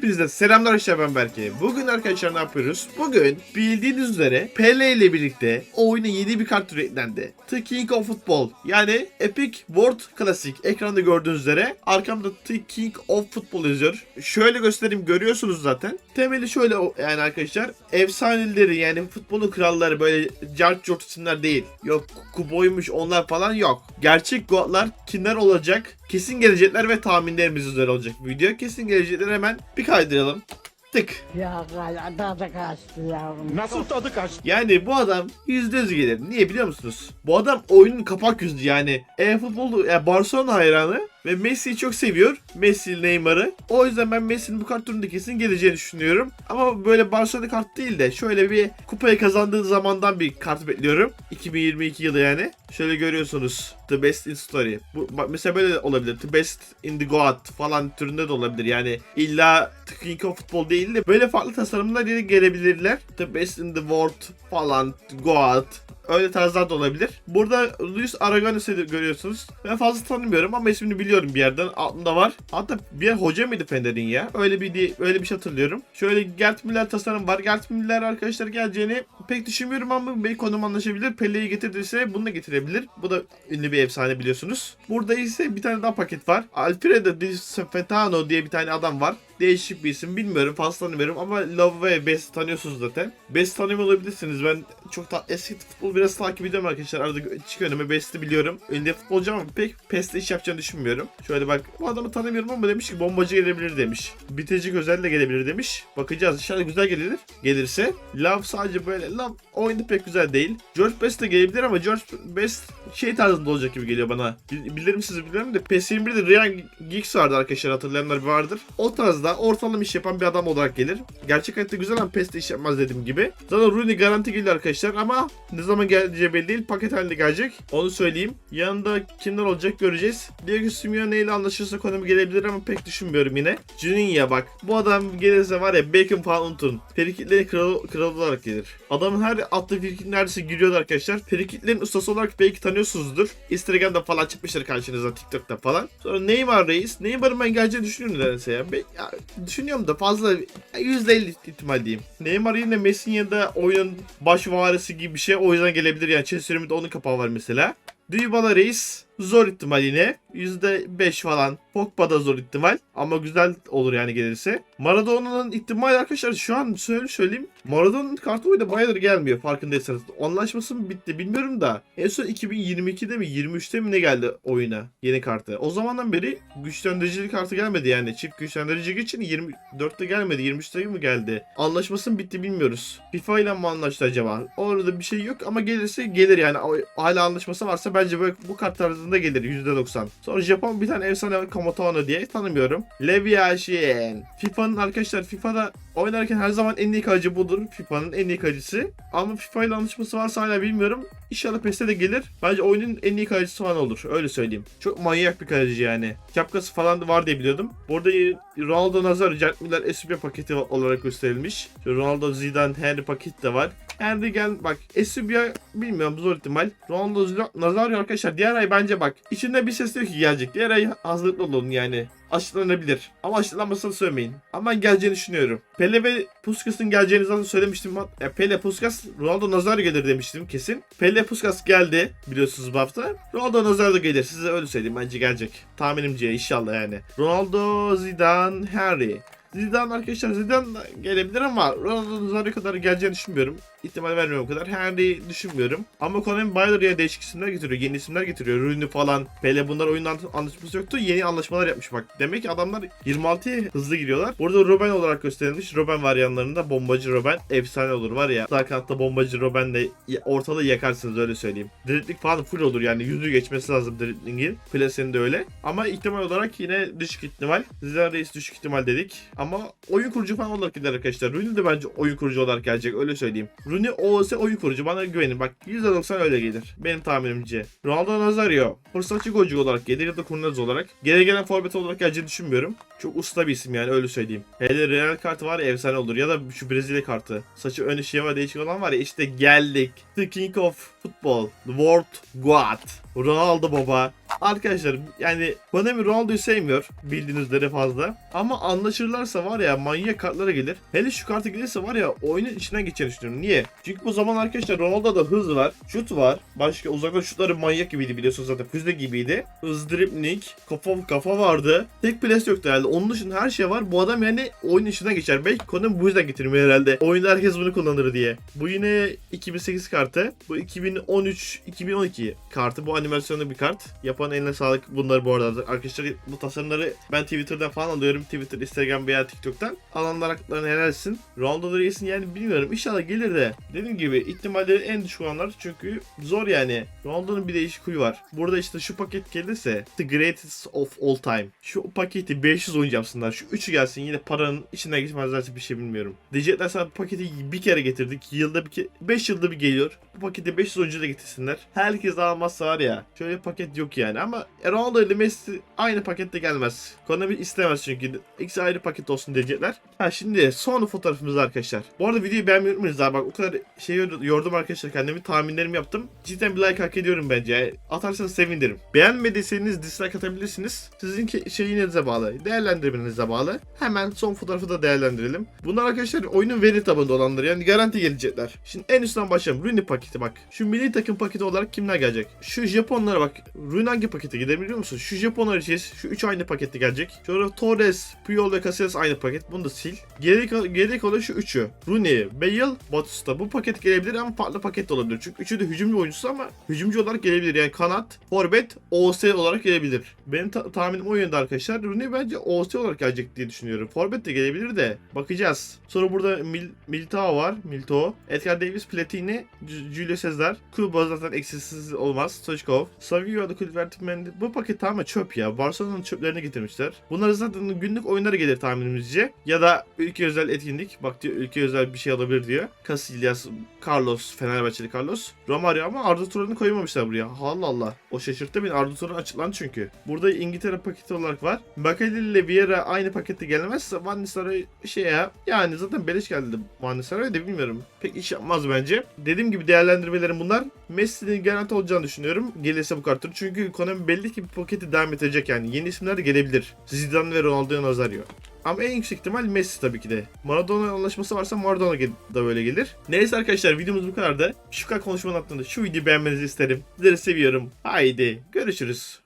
Hepinize selamlar arkadaşlar ben Berke. Bugün arkadaşlar ne yapıyoruz? Bugün bildiğiniz üzere Pele ile birlikte oyuna yeni bir kart türü eklendi. The King of Football yani Epic World Classic. Ekranda gördüğünüz üzere arkamda The King of Football yazıyor. Şöyle göstereyim görüyorsunuz zaten. Temeli şöyle yani arkadaşlar efsaneleri yani futbolun kralları böyle cart curt isimler değil. Yok kuboymuş onlar falan yok. Gerçek goatlar kimler olacak? Kesin gelecekler ve tahminlerimiz üzere olacak video. Kesin gelecekler hemen bir kaydıralım. Tık. Ya tadı kaçtı yavrum. Nasıl tadı kaçtı? Yani bu adam %100 gelir. Niye biliyor musunuz? Bu adam oyunun kapak yüzü yani. E-futbol, yani Barcelona hayranı ve Messi'yi çok seviyor. Messi, Neymar'ı. O yüzden ben Messi'nin bu kart turunda kesin geleceğini düşünüyorum. Ama böyle Barcelona kart değil de şöyle bir kupayı kazandığı zamandan bir kart bekliyorum. 2022 yılı yani. Şöyle görüyorsunuz. The Best in Story. Bu, mesela böyle olabilir. The Best in the Goat falan türünde de olabilir. Yani illa King of Football değil de böyle farklı tasarımlar gelebilirler. The Best in the World falan. Goat. Öyle tarzlar da olabilir. Burada Luis Aragonés'i görüyorsunuz. Ben fazla tanımıyorum ama ismini biliyorum bir yerden. Aklımda var. Hatta bir yer hoca mıydı Fener'in ya? Öyle bir öyle bir şey hatırlıyorum. Şöyle Gert Müller tasarım var. Gert Müller arkadaşlar geleceğini pek düşünmüyorum ama belki konum anlaşabilir. Pele'yi getirdiyse bunu da getirebilir. Bu da ünlü bir efsane biliyorsunuz. Burada ise bir tane daha paket var. Alfredo Di Stefano diye bir tane adam var. Değişik bir isim bilmiyorum fazla tanımıyorum ama Love ve Best tanıyorsunuz zaten. Best tanımıyor olabilirsiniz. Ben çok da eski futbol biraz takip ediyorum arkadaşlar. Arada çıkıyor önüme Best'i biliyorum. Ünlü futbolcu ama pek PES'te iş yapacağını düşünmüyorum. Şöyle bak bu adamı tanımıyorum ama demiş ki bombacı gelebilir demiş. Bitecik özel de gelebilir demiş. Bakacağız inşallah güzel gelir. Gelirse. Love sadece böyle Love oyunda pek güzel değil. George Best de gelebilir ama George Best şey tarzında olacak gibi geliyor bana. Bil- Bilirim siz biliyorum da PS21'de Ryan Giggs vardı arkadaşlar hatırlayanlar vardır. O tarzda ortalama iş yapan bir adam olarak gelir. Gerçek hayatta güzel ama PES'te iş yapmaz dediğim gibi. Zaten Rooney garanti geliyor arkadaşlar ama ne zaman geleceği belli değil. Paket halinde gelecek. Onu söyleyeyim. Yanında kimler olacak göreceğiz. Diego Simeone ile anlaşırsa konumu gelebilir ama pek düşünmüyorum yine. Juninho bak. Bu adam gelirse var ya Beckham falan unutun. Frikiklerin kralı, kralı olarak gelir. Adamın her attığı frikik neredeyse giriyordu arkadaşlar. Frikiklerin ustası olarak belki tanıyorsunuzdur. Instagram'da falan çıkmıştır karşınıza TikTok'ta falan. Sonra Neymar reis. Neymar'ın ben geleceğini düşünüyorum nedense ya. Ben, ya düşünüyorum da fazla %50 ihtimal diyeyim. Neymar yine Messi'nin yanında oyunun baş varisi gibi bir şey. O yüzden gelebilir yani. Chelsea United'de onun kapağı var mesela. Dybala reis zor ihtimal yine. %5 falan. Pogba da zor ihtimal. Ama güzel olur yani gelirse. Maradona'nın ihtimali arkadaşlar şu an söyle söyleyeyim. Maradona'nın kartı oyunda bayağıdır gelmiyor farkındaysanız. Anlaşması mı bitti bilmiyorum da. En son 2022'de mi 23'te mi ne geldi oyuna yeni kartı. O zamandan beri güçlendirici kartı gelmedi yani. Çift güçlendirici için 24'te gelmedi 23'te mi geldi. Anlaşması mı bitti bilmiyoruz. FIFA ile mi anlaştı acaba? Orada bir şey yok ama gelirse gelir yani. Hala anlaşması varsa bence böyle bu kart tarzında gelir %90. Sonra Japon bir tane efsane var Kamotono diye tanımıyorum. Levi Yashin. FIFA'nın arkadaşlar FIFA'da oynarken her zaman en iyi kaleci budur. FIFA'nın en iyi kalecisi. Ama FIFA ile anlaşması varsa hala bilmiyorum. İnşallah PES'te de gelir. Bence oyunun en iyi kalecisi falan olur. Öyle söyleyeyim. Çok manyak bir kaleci yani. Şapkası falan var diye biliyordum. Burada Ronaldo Nazario, Jack Miller SUV paketi olarak gösterilmiş. Ronaldo Zidane Henry paket de var. Gel bak SUV bilmiyorum zor ihtimal. Zidane- Nazario arkadaşlar diğer ay bence bak. içinde bir ses diyor ki gelecek. Diğer ay hazırlıklı olun yani. Açıklanabilir. Ama açıklanmasını söylemeyin. Ama ben geleceğini düşünüyorum. Pele ve Puskas''ın geleceğini zaten söylemiştim. Ya Pele, Puskas, Ronaldo Nazario gelir demiştim kesin. Pele, Puskas geldi biliyorsunuz bu hafta. Ronaldo Nazario gelir. Size öyle söyleyeyim. Bence gelecek. Tahminimce inşallah yani. Ronaldo, Zidane, Harry. Zidane arkadaşlar Zidane da gelebilir ama Ronaldo Nazario kadar geleceğini düşünmüyorum. İhtimal vermiyorum o kadar. Henry düşünmüyorum. Ama bayağıdır ya değişik isimler getiriyor. Yeni isimler getiriyor. Rooney falan. Pele bunlar oyundan anlaşması yoktu. Yeni anlaşmalar yapmış bak. Demek ki adamlar 26'ya hızlı giriyorlar. Burada Robben olarak gösterilmiş. Robben var yanlarında. Bombacı Robben. Efsane olur var ya. Sağ kanatta bombacı Robben'le ortalığı yakarsınız öyle söyleyeyim. Dribbling falan full olur yani. Yüzü geçmesi lazım dribblingin. Plase'nin de öyle. Ama ihtimal olarak yine düşük ihtimal. Zidane Reis düşük ihtimal dedik. Ama oyun kurucu falan olarak gider arkadaşlar. Rooney de bence oyun kurucu olarak gelecek öyle söyleyeyim. Rooney olsa oyun kurucu bana güvenin. Bak %90 öyle gelir. Benim tahminimce. Ronaldo Nazario fırsatçı golcü olarak gelir ya da kurnaz olarak. Geri gelen forvet olarak geleceğini düşünmüyorum. Çok usta bir isim yani öyle söyleyeyim. Hele Real kartı var ya efsane olur. Ya da şu Brezilya kartı. Saçı önü şema değişik olan var ya işte geldik. The King of Football, the World God, Ronaldo baba. Arkadaşlar yani Konami Ronaldo'yu sevmiyor bildiğiniz üzere fazla. Ama anlaşırlarsa var ya manyak kartlara gelir. Hele şu kartı gelirse var ya oyunun içinden geçer düşünüyorum. Niye? Çünkü bu zaman arkadaşlar Ronaldo'da hız var, şut var. Başka uzaktan şutları manyak gibiydi biliyorsunuz zaten füze gibiydi. Hız dribbling, kafa kafa vardı. Tek pres yoktu herhalde. Onun dışında her şey var. Bu adam yani oyunun içinden geçer. Belki Konami bu yüzden getirmiyor herhalde. Oyunda herkes bunu kullanır diye. Bu yine 2008 kartı. Bu 2013-2012 kartı. Bu animasyonlu bir kart. Yapan eline sağlık bunları bu arada. Arkadaşlar bu tasarımları ben Twitter'dan falan alıyorum. Twitter, Instagram veya TikTok'tan. Alanlar haklarını helalsin. Ronaldo Reis'in yani bilmiyorum. İnşallah gelir de. Dediğim gibi ihtimalleri en düşük olanlar çünkü zor yani. Ronaldo'nun bir değişik huyu var. Burada işte şu paket gelirse The Greatest of All Time. Şu paketi 500 oyuncu yapsınlar. Şu üçü gelsin yine paranın içinden geçmezlerse bir şey bilmiyorum. Diyecekler sana paketi bir kere getirdik. Yılda bir kere 5 yılda bir geliyor. Bu paketi 500 oyuncu da getirsinler. Herkes almazsa var ya. Şöyle bir paket yok yani ama Ronaldo ile Messi aynı pakette gelmez. Konami istemez çünkü. İkisi ayrı paket olsun diyecekler. Ha şimdi son fotoğrafımız arkadaşlar. Bu arada videoyu beğenmeyi unutmayınız daha bak o kadar şey yor- yordum arkadaşlar kendimi tahminlerimi yaptım. Cidden bir like hak ediyorum bence. Atarsanız sevinirim. Beğenmediyseniz dislike atabilirsiniz. Sizin ke- şeyinize bağlı. Değerlendirmenize bağlı. Hemen son fotoğrafı da değerlendirelim. Bunlar arkadaşlar oyunun veri tabanında olanlar yani garanti gelecekler. Şimdi en üstten başlayalım. Rooney paketi bak. Şu milli takım paketi olarak kimler gelecek? Şu Japonlara bak. Rooney hangi pakete gider biliyor musun? Şu Japonlar için şu 3 aynı pakette gelecek. Sonra Torres, Puyol ve Casillas aynı paket. Bunu da sil. Geriye, kal- geriye kalan şu üçü. Rooney, Bale, Batista. Bu paket gelebilir ama farklı paket de olabilir. Çünkü üçü de hücumcu oyuncusu ama hücumcu olarak gelebilir. Yani kanat, forvet, OS olarak gelebilir. Benim ta- tahminim o yönde arkadaşlar. Rooney bence OS olarak gelecek diye düşünüyorum. Forvet de gelebilir de. Bakacağız. Sonra burada Mil Militao var. Militao. Edgar Davis, Platini, Julio Cesar. Kuba zaten eksiksiz olmaz. Stoichkov. Savio da Kulverti Mendy. Bu paket tamamen çöp ya. Barcelona'nın çöplerini getirmişler. Bunlar zaten günlük oyunlara gelir tahminimizce. Ya da ülke özel etkinlik. Bak diyor ülke özel bir şey alabilir diyor. Casillas, Carlos, Fenerbahçeli Carlos. Romario ama Arda Turan'ı koymamışlar buraya. Allah Allah. O şaşırttı beni. Arda Turan açıklandı çünkü. Burada İngiltere paketi olarak var. Bakalil ile Vieira aynı pakette gelmezse Van Nistelrooy şey ya. Yani zaten beleş geldi Van Nistelrooy de bilmiyorum. Pek iş yapmaz bence. Dediğim gibi değerlendirmelerim bunlar. Messi'nin garanti olacağını düşünüyorum. Gelirse bu kartları. Çünkü Konami belli ki bu paketi devam edecek yani. Yeni isimler de gelebilir. Zidane ve Ronaldo'ya Nazario. Ama en yüksek ihtimal Messi tabii ki de. Maradona anlaşması varsa Maradona da böyle gelir. Neyse arkadaşlar videomuz bu kadar da. Şu kadar konuşmanın hakkında şu videoyu beğenmenizi isterim. Sizleri seviyorum. Haydi görüşürüz.